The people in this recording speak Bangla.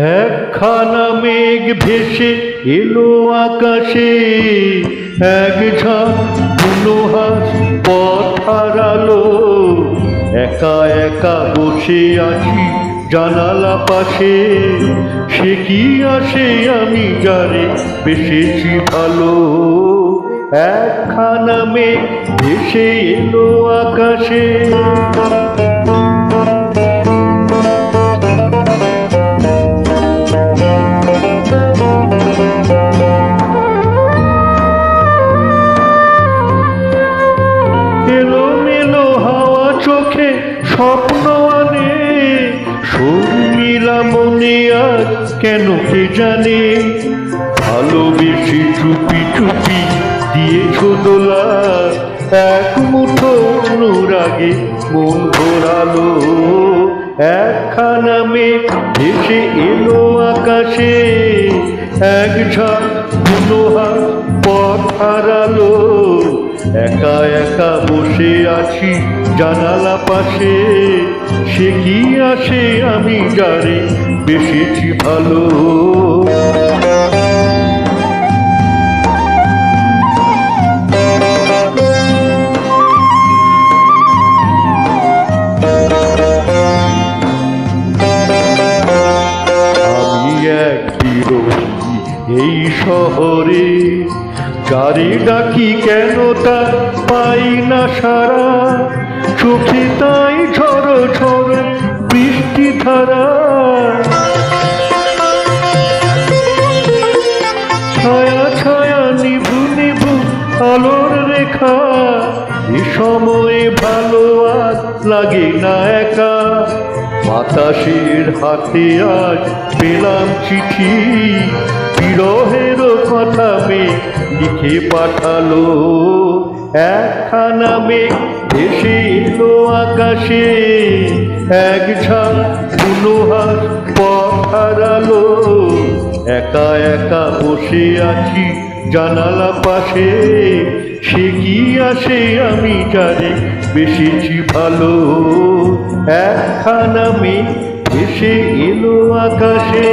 একখানা মেঘ ভেসে এলো আকাশে। এক ঝাঁক মনোহাস পথ হারালো। একা একা বসে আছি জানালা পাশে। সে কি আসে আমি যারে বেসেছি ভালো। একখানা মেঘ ভেসে এলো আকাশে। এলো মেলো হাওয়া চোখে স্বপ্ন আনে। শর্মিলা মনে আজ কেন কে জানে? ভালোবেসে চুপি চুপি দিয়েছ দোলা। এক মুঠো অনুরাগে মন ভরালো একখানা মেঘ ভেসে এলো আকাশে। এক ঝাঁক পথ হারালো। একা একা বসে আছি জানালা পাশে। সে কি আসে আমি যারে বেসেছি ভালো। এই শহরে। যারে ডাকি কেন তা পাই না সারা? চোখে তাই ঝড় ঝড় বৃষ্টি ধারা। ছায়া ছায়া নিভু নিভু আলোর রেখা, এ সময়ে ভালো আর লাগে না একা। বাতাসের হাতে আজ পেলাম চিঠি লিখে পাঠালো। একখানা মেঘ ভেসে এলো আকাশে, এক ঝাঁক মনোহার পথ হারালো। একা একা বসে আছি জানালা পাশে, সে কি আসে আমি যারে বেশিছি ভালো। একখানা মেঘ এসে এলো আকাশে।